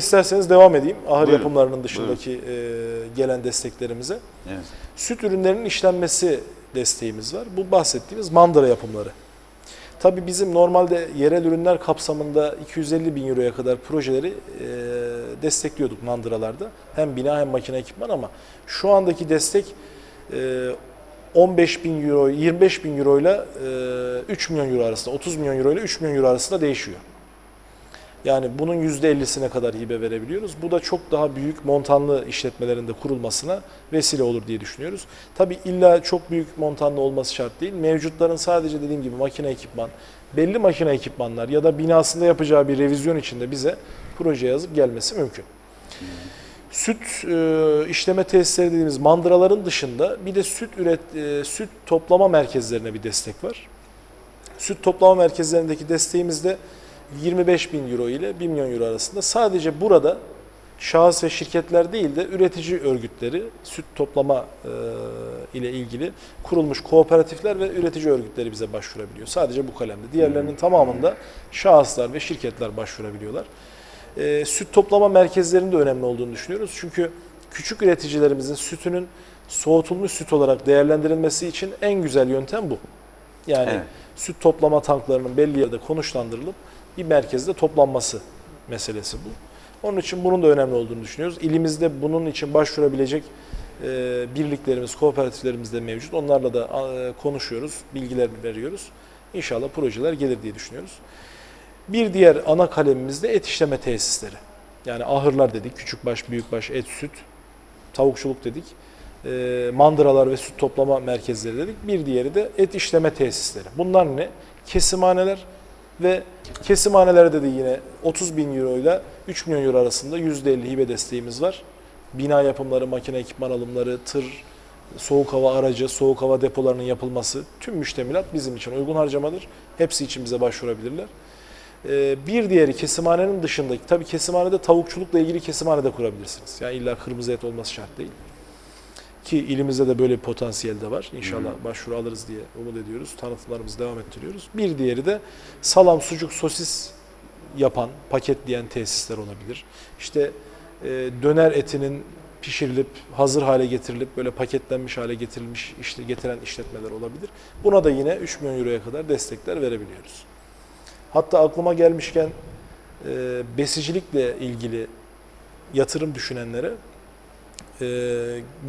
İsterseniz devam edeyim ahır Buyurun, yapımlarının dışındaki e, gelen desteklerimize. Evet. Süt ürünlerinin işlenmesi desteğimiz var. Bu bahsettiğimiz mandıra yapımları. Tabii bizim normalde yerel ürünler kapsamında 250 bin euroya kadar projeleri e, destekliyorduk mandıralarda. Hem bina hem makine ekipman ama şu andaki destek e, 15 bin euro, 25 bin euro ile e, 3 milyon euro arasında, 30 milyon euro ile 3 milyon euro arasında değişiyor. Yani bunun %50'sine kadar hibe verebiliyoruz. Bu da çok daha büyük montanlı işletmelerinde kurulmasına vesile olur diye düşünüyoruz. Tabi illa çok büyük montanlı olması şart değil. Mevcutların sadece dediğim gibi makine ekipman, belli makine ekipmanlar ya da binasında yapacağı bir revizyon içinde bize proje yazıp gelmesi mümkün. Süt e, işleme tesisleri dediğimiz mandıraların dışında bir de süt üret e, süt toplama merkezlerine bir destek var. Süt toplama merkezlerindeki desteğimiz de 25 bin euro ile 1 milyon euro arasında. Sadece burada şahıs ve şirketler değil de üretici örgütleri, süt toplama e, ile ilgili kurulmuş kooperatifler ve üretici örgütleri bize başvurabiliyor. Sadece bu kalemde. Diğerlerinin tamamında şahıslar ve şirketler başvurabiliyorlar. E, süt toplama merkezlerinin de önemli olduğunu düşünüyoruz. Çünkü küçük üreticilerimizin sütünün soğutulmuş süt olarak değerlendirilmesi için en güzel yöntem bu. Yani Evet. süt toplama tanklarının belli yerde konuşlandırılıp bir merkezde toplanması meselesi bu. Onun için bunun da önemli olduğunu düşünüyoruz. İlimizde bunun için başvurabilecek e, birliklerimiz, kooperatiflerimiz de mevcut. Onlarla da konuşuyoruz, bilgiler veriyoruz. İnşallah projeler gelir diye düşünüyoruz. Bir diğer ana kalemimiz de et işleme tesisleri. Yani ahırlar dedik, küçükbaş, büyükbaş, et, süt, tavukçuluk dedik. E, mandıralar ve süt toplama merkezleri dedik. Bir diğeri de et işleme tesisleri. Bunlar ne? Kesimhaneler ve kesimhanelerde de yine 30 bin euro ile 3 milyon euro arasında %50 hibe desteğimiz var. Bina yapımları, makine ekipman alımları, tır, soğuk hava aracı, soğuk hava depolarının yapılması tüm müştemilat bizim için uygun harcamadır. Hepsi için bize başvurabilirler. Ee, Bir diğeri kesimhanenin dışındaki, tabii kesimhanede tavukçulukla ilgili kesimhane de kurabilirsiniz. Yani illa kırmızı et olması şart değil. Ki ilimizde de böyle bir potansiyel de var. İnşallah başvuru alırız diye umut ediyoruz. Tanıtımlarımızı devam ettiriyoruz. Bir diğeri de salam, sucuk, sosis yapan, paketleyen tesisler olabilir. İşte e, döner etinin pişirilip hazır hale getirilip böyle paketlenmiş hale getirilmiş işte getiren işletmeler olabilir. Buna da yine 3 milyon euroya kadar destekler verebiliyoruz. Hatta aklıma gelmişken e, besicilikle ilgili yatırım düşünenlere e,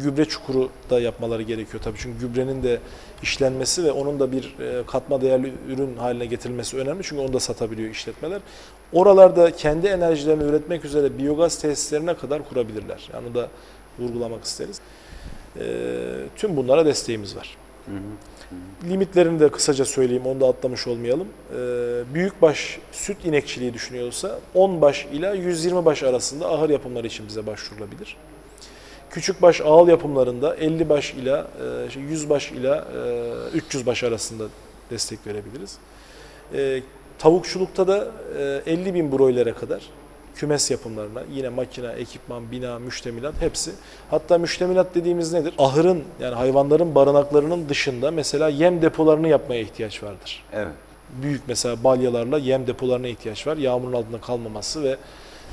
gübre çukuru da yapmaları gerekiyor tabii. Çünkü gübrenin de işlenmesi ve onun da bir e, katma değerli ürün haline getirilmesi önemli. Çünkü onu da satabiliyor işletmeler. Oralarda kendi enerjilerini üretmek üzere biyogaz tesislerine kadar kurabilirler. Yani onu da vurgulamak isteriz. E, tüm bunlara desteğimiz var. Limitlerini de kısaca söyleyeyim, onu da atlamış olmayalım. Ee, büyükbaş süt inekçiliği düşünüyorsa 10 baş ila 120 baş arasında ahır yapımları için bize başvurulabilir. Küçükbaş ağıl yapımlarında 50 baş ila e, şey, 100 baş ila e, 300 baş arasında destek verebiliriz. E, Tavukçulukta da e, 50 bin broilere kadar kümes yapımlarına yine makine, ekipman, bina, müştemilat hepsi. Hatta müştemilat dediğimiz nedir? Ahırın yani hayvanların barınaklarının dışında mesela yem depolarını yapmaya ihtiyaç vardır. Evet. Büyük mesela balyalarla yem depolarına ihtiyaç var. Yağmurun altında kalmaması ve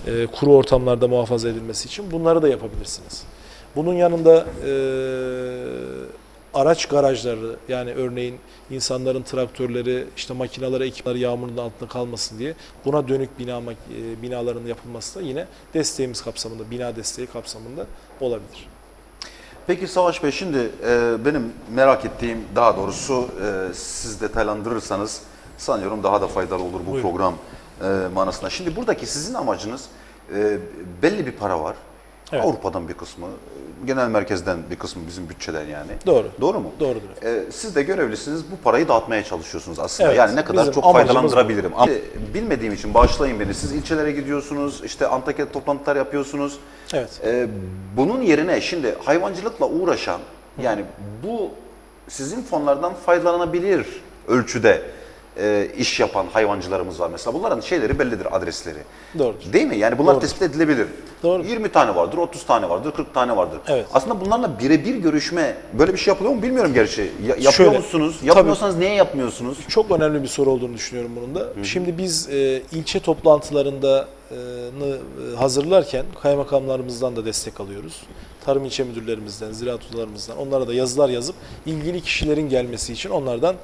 e, kuru ortamlarda muhafaza edilmesi için bunları da yapabilirsiniz. Bunun yanında e, araç garajları yani örneğin insanların traktörleri, işte makineleri, ekipleri yağmurun altında kalmasın diye buna dönük bina e, binaların yapılması da yine desteğimiz kapsamında, bina desteği kapsamında olabilir. Peki Savaş Bey şimdi e, benim merak ettiğim daha doğrusu e, siz detaylandırırsanız sanıyorum daha da faydalı olur bu Buyurun. program e, manasında. Şimdi buradaki sizin amacınız e, belli bir para var. Evet. Avrupa'dan bir kısmı, genel merkezden bir kısmı bizim bütçeden yani. Doğru. Doğru mu? Doğrudur. E, siz de görevlisiniz bu parayı dağıtmaya çalışıyorsunuz aslında. Evet, yani ne kadar çok faydalandırabilirim. Ama bilmediğim için bağışlayın beni. Siz ilçelere gidiyorsunuz, işte Antakya'da toplantılar yapıyorsunuz. Evet. Ee, bunun yerine şimdi hayvancılıkla uğraşan yani bu sizin fonlardan faydalanabilir ölçüde e, iş yapan hayvancılarımız var mesela. Bunların şeyleri bellidir, adresleri. Doğrudur. Değil mi? Yani bunlar Doğru. tespit edilebilir. Doğru. 20 tane vardır, 30 tane vardır, 40 tane vardır. Evet. Aslında bunlarla birebir görüşme, böyle bir şey yapılıyor mu bilmiyorum gerçi. Ya- yapıyor Şöyle, musunuz? tabii. Yapmıyorsanız niye yapmıyorsunuz? Çok önemli bir soru olduğunu düşünüyorum bunun da. Şimdi biz e, ilçe toplantılarında e, hazırlarken kaymakamlarımızdan da destek alıyoruz. Tarım ilçe müdürlerimizden, ziraat odalarımızdan onlara da yazılar yazıp ilgili kişilerin gelmesi için onlardan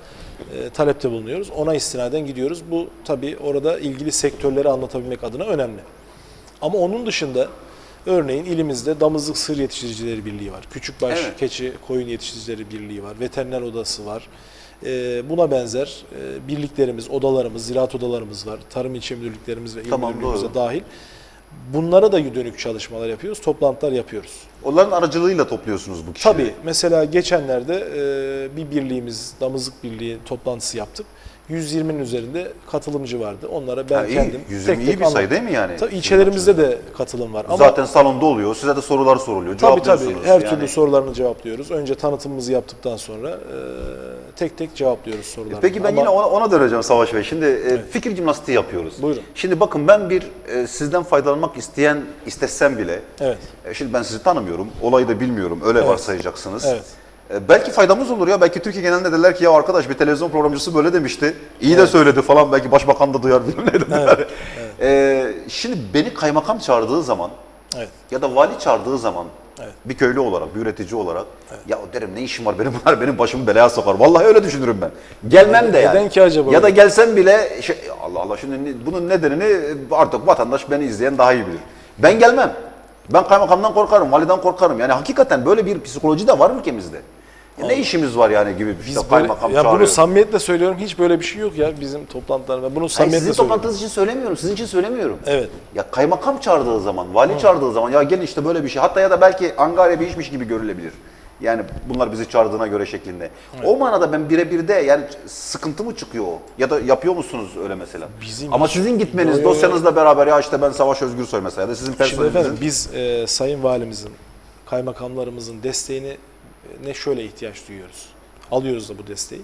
e, talepte bulunuyoruz. Ona istinaden gidiyoruz. Bu tabii orada ilgili sektörleri anlatabilmek adına önemli. Ama onun dışında örneğin ilimizde Damızlık Sığır Yetiştiricileri Birliği var. Küçükbaş Evet. Keçi Koyun Yetiştiricileri Birliği var. Veteriner Odası var. Ee, buna benzer e, birliklerimiz, odalarımız, ziraat odalarımız var. Tarım ilçe müdürlüklerimiz ve il Tamam, doğru. dahil. Bunlara da dönük çalışmalar yapıyoruz, toplantılar yapıyoruz. Onların aracılığıyla topluyorsunuz bu kişileri. Tabii mesela geçenlerde e, bir birliğimiz, Damızlık Birliği toplantısı yaptık. 120'nin üzerinde katılımcı vardı. Onlara ben Ha, iyi. kendim 120 tek iyi bir sayı değil mi yani? Tabii ilçelerimizde de katılım var. Ama Zaten salonda oluyor. Size de sorular soruluyor. Tabii tabii cevaplıyorsunuz. her Yani- türlü sorularını cevaplıyoruz. Önce tanıtımımızı yaptıktan sonra e, tek tek cevaplıyoruz sorularını. Peki ben Ama yine ona, ona döneceğim Savaş Bey. Şimdi e, fikir jimnastiği yapıyoruz. Buyurun. Şimdi bakın ben bir e, sizden faydalanmak isteyen istesem bile Evet. e, şimdi ben sizi tanımıyorum. Olayı da bilmiyorum. Öyle varsayacaksınız. Evet. E, belki faydamız olur ya. Belki Türkiye genelinde derler ki ya arkadaş bir televizyon programcısı böyle demişti. İyi de söyledi falan. Belki başbakan da duyar bilmem ne dediler. E, şimdi beni kaymakam çağırdığı zaman Evet. ya da vali çağırdığı zaman Evet. bir köylü olarak, bir üretici olarak ya derim ne işim var benim bunlar benim başımı belaya sokar. Vallahi öyle düşünürüm ben. Gelmem de yani. Neden ki acaba Ya da gelsem bile şey, Allah Allah şimdi bunun nedenini artık vatandaş beni izleyen daha iyi bilir. Ben gelmem. Ben kaymakamdan korkarım, validen korkarım. Yani hakikaten böyle bir psikoloji de var ülkemizde. Ya ne işimiz var yani gibi Biz işte böyle, kaymakam ya bunu çağırıyor. samimiyetle söylüyorum. Hiç böyle bir şey yok ya bizim toplantılarımda. Bunu Hayır, samimiyetle sizin söylüyorum. toplantınız için söylemiyorum, sizin için söylemiyorum. Evet. Ya kaymakam çağırdığı zaman, vali çağırdığı zaman ya gelin işte böyle bir şey. Hatta ya da belki Angarya bir işmiş gibi görülebilir. Yani bunlar bizi çağırdığına göre şeklinde. O manada ben birebir de yani sıkıntı mı çıkıyor o? Ya da yapıyor musunuz öyle mesela? Bizim Ama sizin gitmeniz Yo, dosyanızla beraber ya işte ben Savaş Özgürsoy mesela ya da sizin Şimdi personelinizin. efendim biz e, Sayın Valimizin, kaymakamlarımızın desteğini ne şöyle ihtiyaç duyuyoruz. Alıyoruz da bu desteği.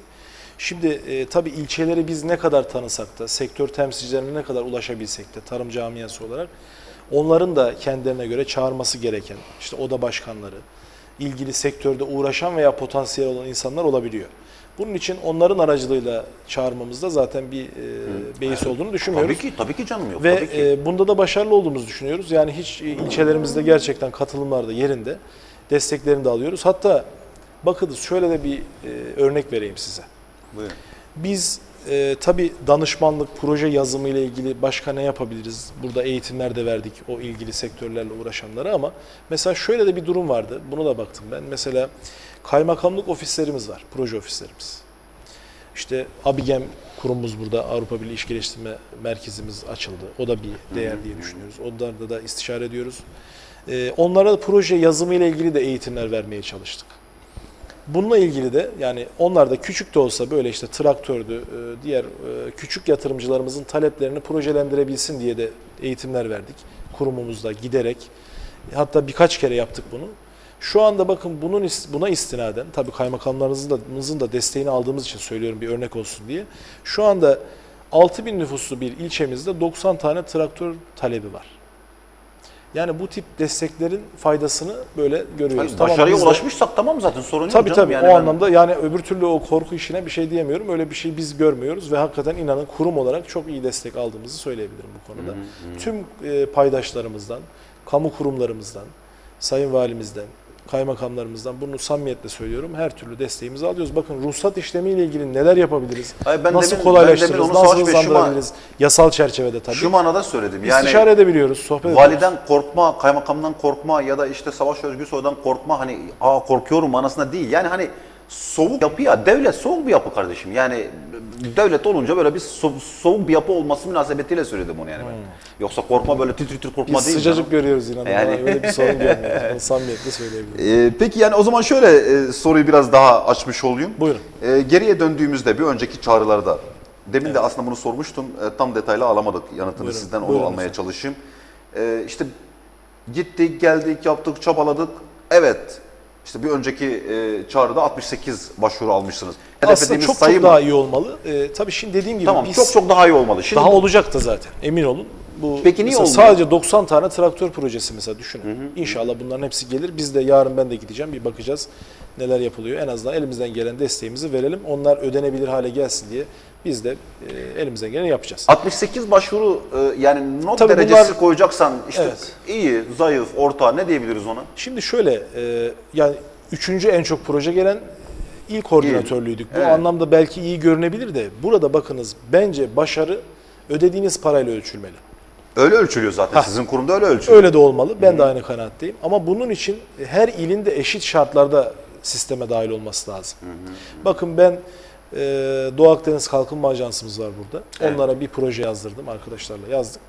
Şimdi e, tabii ilçeleri biz ne kadar tanısak da, sektör temsilcilerine ne kadar ulaşabilsek de tarım camiası olarak onların da kendilerine göre çağırması gereken, işte oda başkanları, ilgili sektörde uğraşan veya potansiyel olan insanlar olabiliyor. Bunun için onların aracılığıyla çağırmamızda zaten bir e, beis olduğunu düşünmüyoruz. Tabii ki, tabii ki canım yok. Ve tabii ki. e, bunda da başarılı olduğumuzu düşünüyoruz. Yani hiç e, ilçelerimizde gerçekten katılımlar da yerinde. Desteklerini de alıyoruz. Hatta bakınız şöyle de bir e, örnek vereyim size. Buyurun. Biz e, tabii danışmanlık, proje yazımı ile ilgili başka ne yapabiliriz? Burada eğitimler de verdik o ilgili sektörlerle uğraşanlara ama mesela şöyle de bir durum vardı. Buna da baktım ben. Mesela kaymakamlık ofislerimiz var, proje ofislerimiz. İşte Abigem kurumumuz burada Avrupa Birliği İş Geliştirme Merkezimiz açıldı. O da bir değer diye düşünüyoruz. Onlarda da istişare ediyoruz. Ee, onlara da proje yazımı ile ilgili de eğitimler vermeye çalıştık. Bununla ilgili de yani onlar da küçük de olsa böyle işte traktördü, e, diğer e, küçük yatırımcılarımızın taleplerini projelendirebilsin diye de eğitimler verdik. Kurumumuzda giderek hatta birkaç kere yaptık bunu. Şu anda bakın bunun buna istinaden tabii kaymakamlarımızın da, da desteğini aldığımız için söylüyorum bir örnek olsun diye. Şu anda 6000 nüfuslu bir ilçemizde 90 tane traktör talebi var. Yani bu tip desteklerin faydasını böyle görüyoruz. Tamam, başarıya biz de- ulaşmışsak tamam zaten sorun yok Tabii tabii Yani o ben- anlamda yani öbür türlü o korku işine bir şey diyemiyorum. Öyle bir şey biz görmüyoruz ve hakikaten inanın kurum olarak çok iyi destek aldığımızı söyleyebilirim bu konuda. Tüm e, paydaşlarımızdan, kamu kurumlarımızdan, sayın valimizden, kaymakamlarımızdan bunu samimiyetle söylüyorum. Her türlü desteğimizi alıyoruz. Bakın ruhsat işlemiyle ilgili neler yapabiliriz? Hayır, ben nasıl demin- kolaylaştırırız? ben demin onu Nasıl Savaş Bey, hızlandırabiliriz? Yasal çerçevede tabii. Şu manada söyledim. Yani İstişare edebiliyoruz, sohbet ediyoruz. Validen korkma, kaymakamdan korkma ya da işte Savaş Özgürsoy'dan korkma hani aa korkuyorum manasında değil. Yani hani soğuk yapı ya devlet soğuk bir yapı kardeşim. Yani devlet olunca böyle bir so- soğuk bir yapı olması münasebetiyle söyledim onu yani ben. Yoksa korkma böyle titir titir korkma Hmm. Biz değil. sıcacık canım. görüyoruz inanın. Yani- Yani... Öyle bir sorun görmüyoruz. Bunu samimiyetle söyleyebilirim. Ee, peki yani o zaman şöyle e, soruyu biraz daha açmış olayım. Buyurun. Ee, geriye döndüğümüzde bir önceki çağrılarda demin de aslında bunu sormuştum. e, tam detaylı alamadık yanıtını Buyurun. sizden onu Buyurun almaya lütfen. çalışayım. Ee, işte gittik, geldik, yaptık, çabaladık. Evet. İşte bir önceki e, çağrıda 68 başvuru almışsınız. Aslında Hedeflediğimiz çok sayı çok mı? daha iyi olmalı. Ee, tabii şimdi dediğim gibi Tamam biz çok çok daha iyi olmalı. Şimdi daha olacak da zaten emin olun. Bu Peki niye mesela olmuyor? Sadece 90 tane traktör projesi mesela düşünün. İnşallah bunların hepsi gelir. Biz de yarın ben de gideceğim bir bakacağız neler yapılıyor. En azından elimizden gelen desteğimizi verelim. Onlar ödenebilir hale gelsin diye biz de e, elimizden geleni yapacağız. 68 başvuru e, yani not Tabii derecesi bunlar- koyacaksan işte Evet. iyi, zayıf, orta ne diyebiliriz ona? Şimdi şöyle e, yani üçüncü en çok proje gelen ilk koordinatörlüydük. Bu Evet. anlamda belki iyi görünebilir de burada bakınız bence başarı ödediğiniz parayla ölçülmeli. Öyle ölçülüyor zaten. Sizin kurumda öyle ölçülüyor. Öyle de olmalı. Ben de aynı kanaatteyim. Ama bunun için her ilin de eşit şartlarda sisteme dahil olması lazım. Bakın ben e, Doğu Akdeniz Kalkınma Ajansımız var burada. Evet. Onlara bir proje yazdırdım arkadaşlarla yazdık.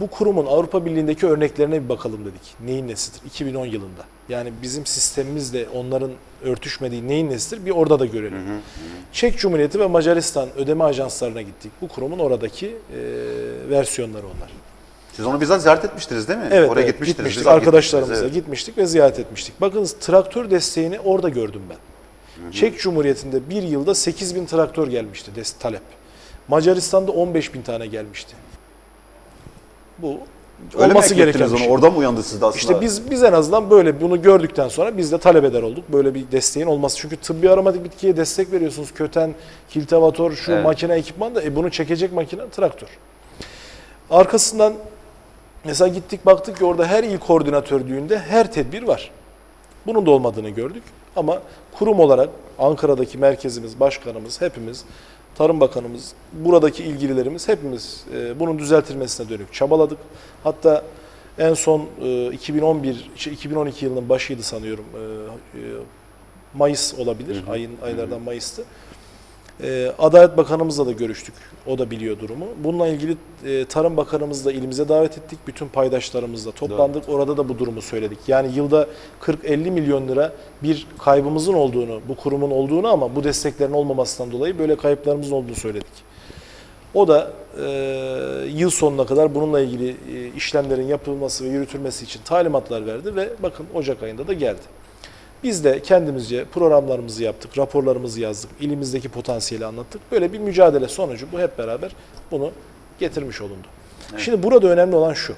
Bu kurumun Avrupa Birliği'ndeki örneklerine bir bakalım dedik. Neyin nesidir? 2010 yılında. Yani bizim sistemimizle onların örtüşmediği neyin nesidir? Bir orada da görelim. Çek Cumhuriyeti ve Macaristan ödeme ajanslarına gittik. Bu kurumun oradaki e, versiyonları onlar. Siz onu bizzat ziyaret etmiştiniz değil mi? Evet, Oraya evet, gitmiştiniz. gitmiştik. Arkadaşlarımızla gitmiştiniz, evet. gitmiştik ve ziyaret etmiştik. Bakınız traktör desteğini orada gördüm ben. Çek Cumhuriyeti'nde bir yılda 8 bin traktör gelmişti talep. Macaristan'da 15 bin tane gelmişti. Bu Öyle olması gereken onu? şey. Orada mı uyandı sizde aslında? İşte biz biz en azından böyle bunu gördükten sonra biz de talep eder olduk. Böyle bir desteğin olması. Çünkü tıbbi aromatik bitkiye destek veriyorsunuz. Köten, kiltivatör, şu Evet. makine, ekipman da e, bunu çekecek makine traktör. Arkasından mesela gittik baktık ki orada her il koordinatör düğünde her tedbir var. Bunun da olmadığını gördük. Ama kurum olarak Ankara'daki merkezimiz, başkanımız, hepimiz, Tarım Bakanımız, buradaki ilgililerimiz hepimiz e, bunun düzeltilmesine dönük çabaladık. Hatta en son e, 2011, şey, 2012 yılının başıydı sanıyorum. e, e, Mayıs olabilir. Ayın aylardan Mayıs'tı. E, Adalet Bakanımızla da görüştük. O da biliyor durumu. Bununla ilgili e, Tarım Bakanımızı da ilimize davet ettik. Bütün paydaşlarımızla toplandık. Orada da bu durumu söyledik. Yani yılda 40-50 milyon lira bir kaybımızın olduğunu, bu kurumun olduğunu ama bu desteklerin olmamasından dolayı böyle kayıplarımızın olduğunu söyledik. O da e, yıl sonuna kadar bununla ilgili e, işlemlerin yapılması ve yürütülmesi için talimatlar verdi ve bakın Ocak ayında da geldi. Biz de kendimizce programlarımızı yaptık, raporlarımızı yazdık, ilimizdeki potansiyeli anlattık. Böyle bir mücadele sonucu bu hep beraber bunu getirmiş olundu. Şimdi burada önemli olan şu.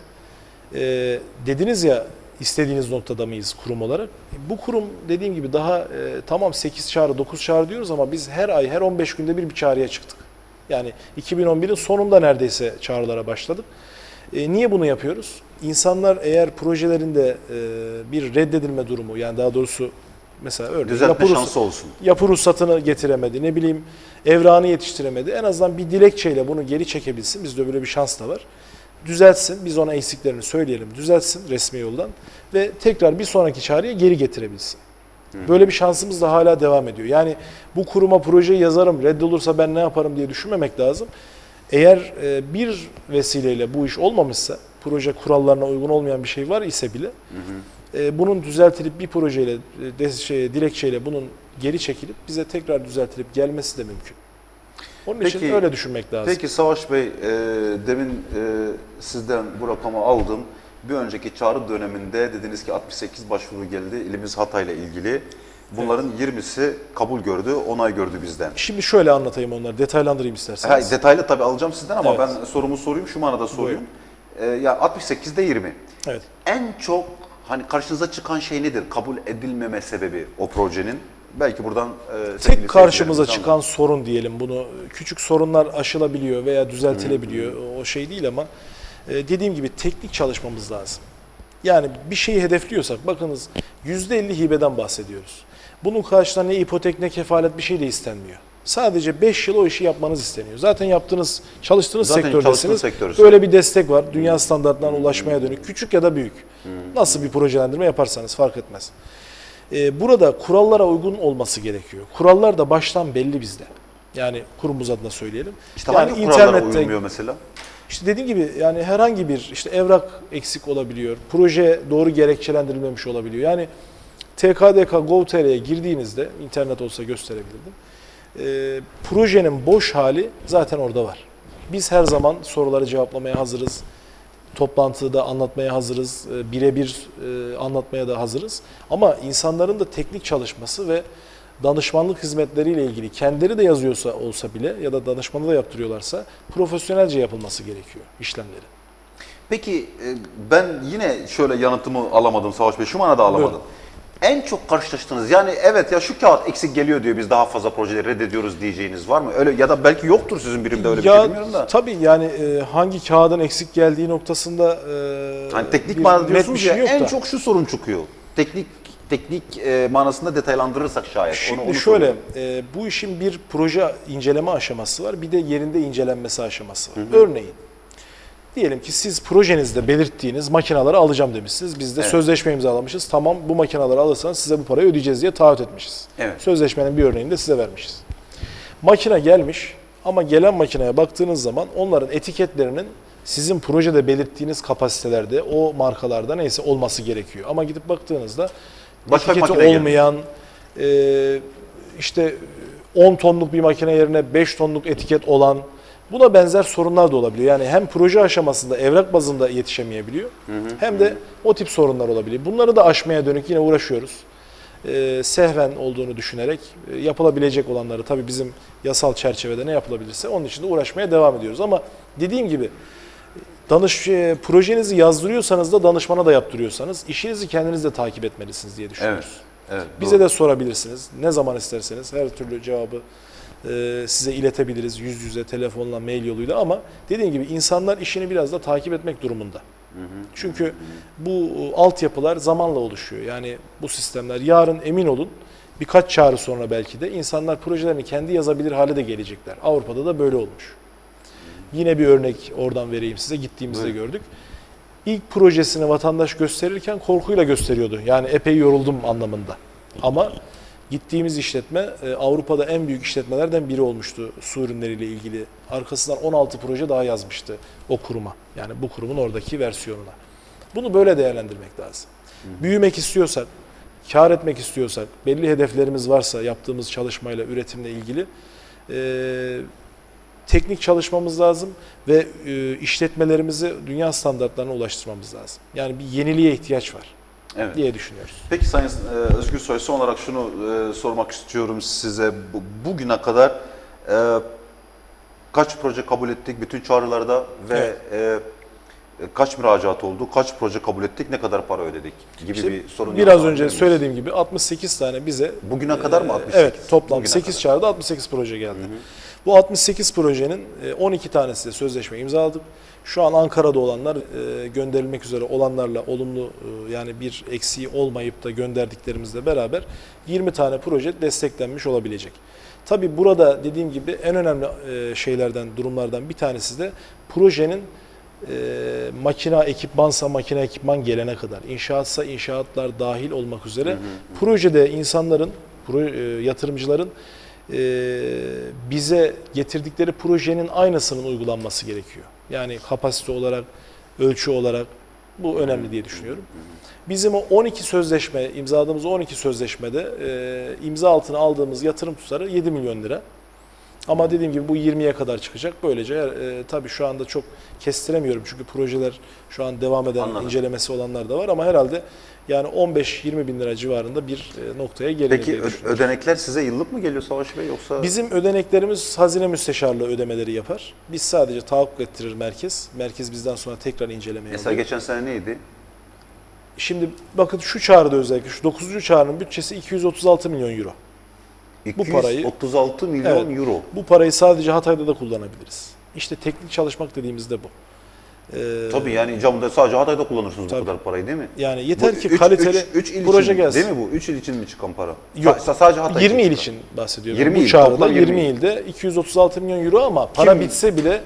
Ee, dediniz ya istediğiniz noktada mıyız kurum olarak? Bu kurum dediğim gibi daha e, tamam 8 çağrı 9 çağrı diyoruz ama biz her ay her 15 günde bir bir çağrıya çıktık. Yani 2011'in sonunda neredeyse çağrılara başladık. E, niye bunu yapıyoruz? İnsanlar eğer projelerinde e, bir reddedilme durumu yani daha doğrusu mesela örneğin Düzeltme yapı şansı olsun. yapı ruhsatını getiremedi, ne bileyim evrağını yetiştiremedi. En azından bir dilekçeyle bunu geri çekebilsin. Bizde böyle bir şans da var. Düzeltsin, biz ona eksiklerini söyleyelim, düzeltsin resmi yoldan ve tekrar bir sonraki çağrıya geri getirebilsin. Böyle bir şansımız da hala devam ediyor. Yani bu kuruma projeyi yazarım, reddolursa ben ne yaparım diye düşünmemek lazım. Eğer e, bir vesileyle bu iş olmamışsa, proje kurallarına uygun olmayan bir şey var ise bile e, bunun düzeltilip bir projeyle, e, de, şey, dilekçeyle bunun geri çekilip bize tekrar düzeltilip gelmesi de mümkün. Onun için Peki- öyle düşünmek lazım. Peki Savaş Bey, e, demin e, sizden bu rakamı aldım. Bir önceki çağrı döneminde dediniz ki 68 başvuru geldi ilimiz Hatay'la ilgili. Bunların 20'si kabul gördü, onay gördü bizden. Şimdi şöyle anlatayım onları, detaylandırayım Ha, isterseniz. detaylı tabii alacağım sizden ama Evet. ben sorumu sorayım, şu manada sorayım. E, ya 68'de 20. Evet. En çok hani karşınıza çıkan şey nedir? Kabul edilmeme sebebi o projenin. Belki buradan e, Tek karşımıza çıkan sorun diyelim bunu. Küçük sorunlar aşılabiliyor veya düzeltilebiliyor. O şey değil ama e, dediğim gibi teknik çalışmamız lazım. Yani bir şeyi hedefliyorsak bakınız %50 hibeden bahsediyoruz. Bunun karşılığında ne ipotek ne kefalet bir şey de istenmiyor. Sadece 5 yıl o işi yapmanız isteniyor. Zaten yaptığınız, çalıştığınız Zaten sektördesiniz. sektörsünüz. Böyle bir destek var. Dünya standartlarına ulaşmaya dönük. Küçük ya da büyük. Nasıl bir projelendirme yaparsanız fark etmez. Ee, burada kurallara uygun olması gerekiyor. Kurallar da baştan belli bizde. Yani kurumumuz adına söyleyelim. İşte yani hangi kurallara uyulmuyor mesela? işte dediğim gibi yani herhangi bir işte evrak eksik olabiliyor. Proje doğru gerekçelendirilmemiş olabiliyor. Yani TKDK Gov.tr'ye girdiğinizde internet olsa gösterebilirdim. Ee, projenin boş hali zaten orada var. Biz her zaman soruları cevaplamaya hazırız. toplantıda anlatmaya hazırız, e, birebir e, anlatmaya da hazırız. Ama insanların da teknik çalışması ve danışmanlık hizmetleriyle ilgili kendileri de yazıyorsa olsa bile ya da danışmanı da yaptırıyorlarsa profesyonelce yapılması gerekiyor işlemleri. Peki e, ben yine şöyle yanıtımı alamadım Savaş Bey. Şu manada alamadım. Buyurun. En çok karşılaştığınız yani evet ya şu kağıt eksik geliyor diyor biz daha fazla projeleri reddediyoruz diyeceğiniz var mı? Öyle ya da belki yoktur sizin birimde öyle bir ya şey bilmiyorum da. tabii yani e, hangi kağıdın eksik geldiği noktasında e, Hani teknik bir manada diyorsunuz bir şey ya en da. çok şu sorun çıkıyor. Teknik teknik e, manasında detaylandırırsak şayet. Şimdi onu, onu şöyle, e, bu işin bir proje inceleme aşaması var, bir de yerinde incelenmesi aşaması var. Örneğin, diyelim ki siz projenizde belirttiğiniz makinaları alacağım demişsiniz. Biz de Evet. sözleşme imzalamışız. Tamam bu makinaları alırsanız size bu parayı ödeyeceğiz diye taahhüt etmişiz. Evet. Sözleşmenin bir örneğini de size vermişiz. Makine gelmiş ama gelen makineye baktığınız zaman onların etiketlerinin sizin projede belirttiğiniz kapasitelerde, o markalarda neyse olması gerekiyor. Ama gidip baktığınızda Başka etiketi gelmiş. olmayan, e, işte 10 tonluk bir makine yerine 5 tonluk etiket olan buna benzer sorunlar da olabiliyor. Yani hem proje aşamasında evrak bazında yetişemeyebiliyor hem de o tip sorunlar olabiliyor. Bunları da aşmaya dönük yine uğraşıyoruz. E, sehven olduğunu düşünerek e, yapılabilecek olanları tabii bizim yasal çerçevede ne yapılabilirse onun için de uğraşmaya devam ediyoruz. Ama dediğim gibi danış e, projenizi yazdırıyorsanız da danışmana da yaptırıyorsanız işinizi kendiniz de takip etmelisiniz diye düşünüyoruz. Evet. Evet. Bize doğru. de sorabilirsiniz. Ne zaman isterseniz her türlü cevabı e, size iletebiliriz. Yüz yüze, telefonla, mail yoluyla ama dediğim gibi insanlar işini biraz da takip etmek durumunda. Çünkü bu e, altyapılar zamanla oluşuyor. Yani bu sistemler yarın emin olun birkaç çağrı sonra belki de insanlar projelerini kendi yazabilir hale de gelecekler. Avrupa'da da böyle olmuş. Yine bir örnek oradan vereyim size. Gittiğimizde Buyurun. gördük. İlk projesini vatandaş gösterirken korkuyla gösteriyordu. Yani epey yoruldum anlamında. Ama gittiğimiz işletme e, Avrupa'da en büyük işletmelerden biri olmuştu su ürünleriyle ilgili. Arkasından 16 proje daha yazmıştı o kuruma. Yani bu kurumun oradaki versiyonuna. Bunu böyle değerlendirmek lazım. Büyümek istiyorsak, kar etmek istiyorsak, belli hedeflerimiz varsa yaptığımız çalışmayla, üretimle ilgili e, teknik çalışmamız lazım ve e, işletmelerimizi dünya standartlarına ulaştırmamız lazım. Yani bir yeniliğe ihtiyaç var Evet. diye düşünüyoruz. Peki Sayın e, Özgür Soy son olarak şunu e, sormak istiyorum size. Bu- bugüne kadar e, kaç proje kabul ettik bütün çağrılarda ve e, kaç müracaat oldu, kaç proje kabul ettik, ne kadar para ödedik gibi İşte bir sorun biraz önce söylediğim gibi 68 tane bize Bugüne kadar mı e, 68? Evet toplam Bugüne 8 kadar. çağrıda 68 proje geldi. Bu 68 projenin e, 12 tanesiyle sözleşme imzaladık. Şu an Ankara'da olanlar e, gönderilmek üzere olanlarla olumlu e, yani bir eksiği olmayıp da gönderdiklerimizle beraber 20 tane proje desteklenmiş olabilecek. Tabi burada dediğim gibi en önemli e, şeylerden, durumlardan bir tanesi de projenin e, makina ekipmansa makine ekipman gelene kadar, inşaatsa inşaatlar dahil olmak üzere projede insanların, pro- e, yatırımcıların e, bize getirdikleri projenin aynısının uygulanması gerekiyor. Yani kapasite olarak, ölçü olarak bu önemli diye düşünüyorum. Bizim o 12 sözleşme, imzaladığımız 12 sözleşmede e, imza altına aldığımız yatırım tutarı 7 milyon lira. Ama dediğim gibi bu 20'ye kadar çıkacak. Böylece e, tabii şu anda çok kestiremiyorum çünkü projeler şu an devam eden Anladım. incelemesi olanlar da var ama herhalde yani 15-20 bin lira civarında bir e, noktaya gelir Peki ödenekler size yıllık mı geliyor Savaş Bey yoksa? Bizim ödeneklerimiz hazine müsteşarlığı ödemeleri yapar. Biz sadece tahakkuk ettirir merkez. Merkez bizden sonra tekrar incelemeye Mesela alıyor. geçen sene neydi? Şimdi bakın şu çağrıda özellikle şu 9. çağrının bütçesi 236 milyon euro. Bu parayı- 236 milyon Evet. euro. Bu parayı sadece Hatay'da da kullanabiliriz. İşte teknik çalışmak dediğimizde bu. Ee, Tabii yani camda sadece Hatay'da kullanırsınız Tabii. bu kadar parayı değil mi? Yani yeter Bu ki üç- kaliteli üç- üç il proje için, gelsin. Değil mi bu? 3 il için mi çıkan para? Yok. Sa- sadece Hatay 20 il çıkan. için bahsediyorum. 20 Bu il, çağrıda toplam 20, 20 il. ilde 236 milyon euro ama para Kim- bitse bile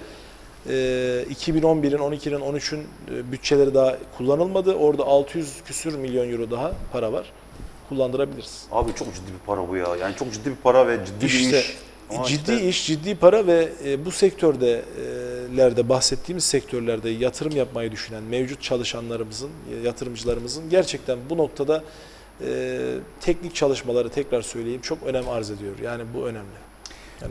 e, 2011'in, 12'nin, 13'ün e, bütçeleri daha kullanılmadı. Orada 600 küsür milyon euro daha para var. Kullandırabiliriz. Abi çok ciddi bir para bu ya. Yani çok ciddi bir para ve ciddi İşte bir iş. Ama ciddi işte- iş, ciddi para ve e, bu sektörde e, lerde bahsettiğimiz sektörlerde yatırım yapmayı düşünen mevcut çalışanlarımızın, e, yatırımcılarımızın gerçekten bu noktada e, teknik çalışmaları tekrar söyleyeyim çok önem arz ediyor. Yani bu önemli.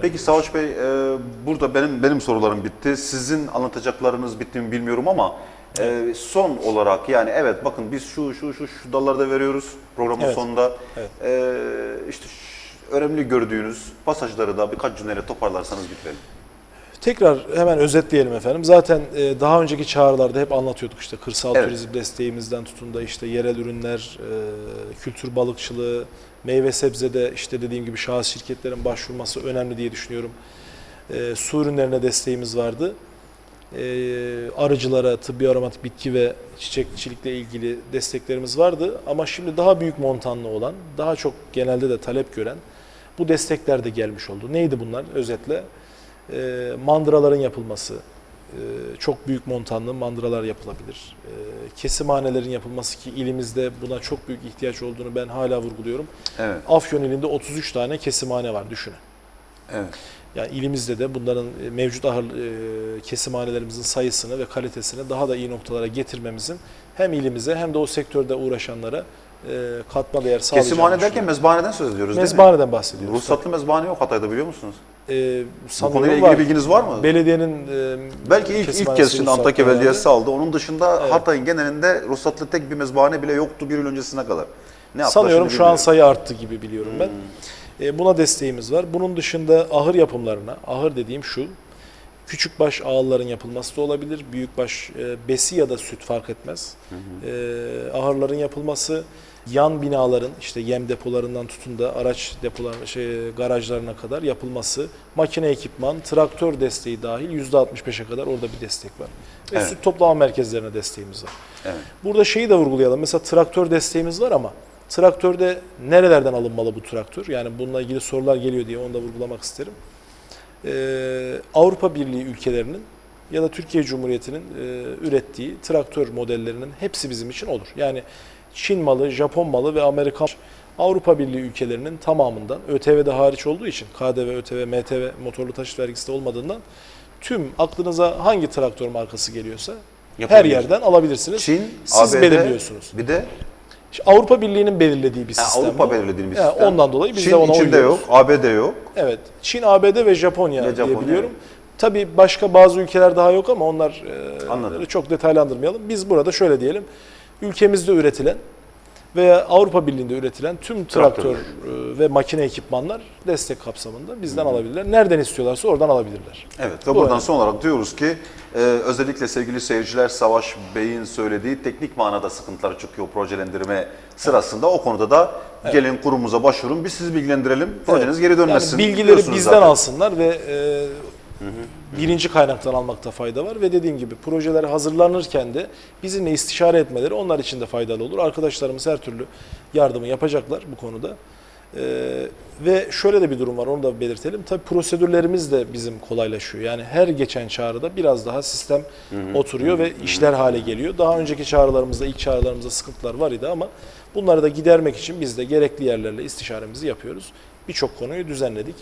Peki Savaş Bey, e, burada benim benim sorularım bitti. Sizin anlatacaklarınız bitti mi bilmiyorum ama e, son olarak yani evet bakın biz şu şu şu şu dallarda veriyoruz programın Evet. sonunda. Evet. E, işte şu önemli gördüğünüz pasajları da birkaç cümleyle toparlarsanız bitirelim. Tekrar hemen özetleyelim efendim. Zaten e, daha önceki çağrılarda hep anlatıyorduk işte kırsal Evet. turizm desteğimizden tutun da işte yerel ürünler, e, kültür balıkçılığı, meyve sebzede işte dediğim gibi şahıs şirketlerin başvurması önemli diye düşünüyorum. E, su ürünlerine desteğimiz vardı. E, arıcılara, tıbbi aromatik bitki ve çiçekçilikle ilgili desteklerimiz vardı. Ama şimdi daha büyük montanlı olan, daha çok genelde de talep gören bu destekler de gelmiş oldu. Neydi bunlar özetle? E, mandıraların yapılması, e, çok büyük montanlı mandıralar yapılabilir. E, kesimhanelerin yapılması ki ilimizde buna çok büyük ihtiyaç olduğunu ben hala vurguluyorum. Evet. Afyon ilinde 33 tane kesimhane var düşünün. Evet. Yani ilimizde de bunların e, mevcut ahır e, kesimhanelerimizin sayısını ve kalitesini daha da iyi noktalara getirmemizin hem ilimize hem de o sektörde uğraşanlara e, katma değer sağlayacağını Kesimhane derken mezbahaneden söz ediyoruz değil mi? Mezbahaneden bahsediyoruz. Ruhsatlı mezbahane yok Hatay'da biliyor musunuz? E, Bu konuyla ilgili var. bilginiz var mı? Belediyenin e, Belki ilk, ilk kez şimdi Antakya Belediyesi aldı. Onun dışında Evet. Hatay'ın genelinde ruhsatlı tek bir mezbahane bile yoktu bir yıl öncesine kadar. Ne Sanıyorum şu an sayı arttı gibi biliyorum ben. Hmm. E, buna desteğimiz var. Bunun dışında ahır yapımlarına, ahır dediğim şu, küçükbaş ağılların yapılması da olabilir. Büyükbaş e, besi ya da süt fark etmez. E, ahırların yapılması, yan binaların işte yem depolarından tutun da araç depolarına, şey, garajlarına kadar yapılması, makine ekipman, traktör desteği dahil %65'e kadar orada bir destek var. Ve Evet. süt toplama merkezlerine desteğimiz var. Evet. Burada şeyi de vurgulayalım. Mesela traktör desteğimiz var ama traktörde nerelerden alınmalı bu traktör? Yani bununla ilgili sorular geliyor diye onu da vurgulamak isterim. Ee, Avrupa Birliği ülkelerinin ya da Türkiye Cumhuriyeti'nin e, ürettiği traktör modellerinin hepsi bizim için olur. Yani Çin malı, Japon malı ve Amerikan Avrupa Birliği ülkelerinin tamamından ÖTV'de hariç olduğu için KDV, ÖTV, MTV motorlu taşıt vergisi de olmadığından tüm aklınıza hangi traktör markası geliyorsa her yerden alabilirsiniz. Çin, Siz ABD, belirliyorsunuz. Bir de İşte Avrupa Birliği'nin belirlediği bir ha, sistem. Avrupa bu. belirlediği bir Yani sistem. Ondan dolayı biz Çin de ona içinde uyuyoruz. yok, ABD yok. Evet. Çin, ABD ve Japonya, Ve Japonya, diye biliyorum. Tabii başka bazı ülkeler daha yok ama onlar e, Anladım. çok detaylandırmayalım. Biz burada şöyle diyelim. Ülkemizde üretilen veya Avrupa Birliği'nde üretilen tüm traktör Traktörler. e, ve makine ekipmanlar destek kapsamında bizden alabilirler. Nereden istiyorlarsa oradan alabilirler. Evet ve Bu buradan önemli. son olarak diyoruz ki e, özellikle sevgili seyirciler Savaş Bey'in söylediği teknik manada sıkıntılar çıkıyor projelendirme sırasında. O konuda da gelin kurumumuza başvurun biz sizi bilgilendirelim. Projeniz geri dönmesin. Yani bilgileri bizden zaten. alsınlar ve e, birinci kaynaktan almakta fayda var ve dediğim gibi projeler hazırlanırken de bizimle istişare etmeleri onlar için de faydalı olur. Arkadaşlarımız her türlü yardımı yapacaklar bu konuda. E, ve şöyle de bir durum var onu da belirtelim. Tabii prosedürlerimiz de bizim kolaylaşıyor. Yani her geçen çağrıda biraz daha sistem oturuyor ve işler hale geliyor. Daha önceki çağrılarımızda, ilk çağrılarımızda sıkıntılar var idi ama bunları da gidermek için biz de gerekli yerlerle istişaremizi yapıyoruz. Birçok konuyu düzenledik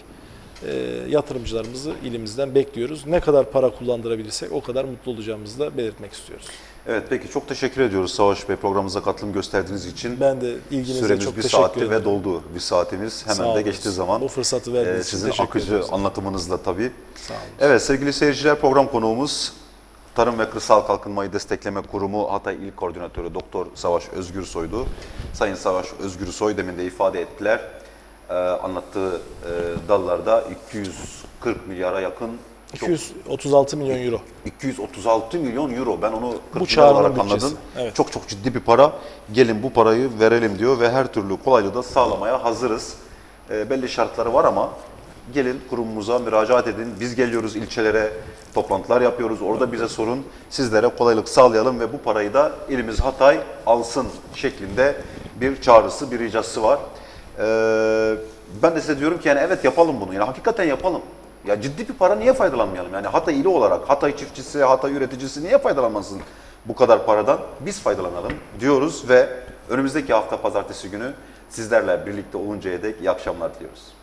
yatırımcılarımızı ilimizden bekliyoruz. Ne kadar para kullandırabilirsek o kadar mutlu olacağımızı da belirtmek istiyoruz. Evet peki çok teşekkür ediyoruz Savaş Bey programımıza katılım gösterdiğiniz için. Ben de ilginize Süremiz çok bir teşekkür saatti ederim. ve doldu bir saatimiz. Sağ Hemen de geçtiği zaman Bu fırsatı e, verdiğiniz için sizin akıcı anlatımınızla tabii. Sağ olun. Evet sevgili seyirciler program konuğumuz Tarım ve Kırsal Kalkınmayı Destekleme Kurumu Hatay İl Koordinatörü Doktor Savaş Özgürsoy'du. Sayın Savaş Özgürsoy demin de ifade ettiler. Ee, anlattığı e, dallarda 240 milyara yakın çok- 236 milyon euro. 236 milyon euro. Ben onu 40 milyar çağrının olarak bütçesi. anladım. Evet. Çok çok ciddi bir para. Gelin bu parayı verelim diyor ve her türlü kolaylığı da sağlamaya hazırız. Ee, belli şartları var ama gelin kurumumuza müracaat edin. Biz geliyoruz ilçelere, toplantılar yapıyoruz. Orada bize sorun. Sizlere kolaylık sağlayalım ve bu parayı da ilimiz Hatay alsın şeklinde bir çağrısı, bir ricası var. Ee, ben de size diyorum ki yani evet yapalım bunu. Yani hakikaten yapalım. Ya ciddi bir para niye faydalanmayalım? Yani Hatay ili olarak Hatay çiftçisi, Hatay üreticisi niye faydalanmasın bu kadar paradan? Biz faydalanalım diyoruz ve önümüzdeki hafta pazartesi günü sizlerle birlikte oluncaya dek iyi akşamlar diliyoruz.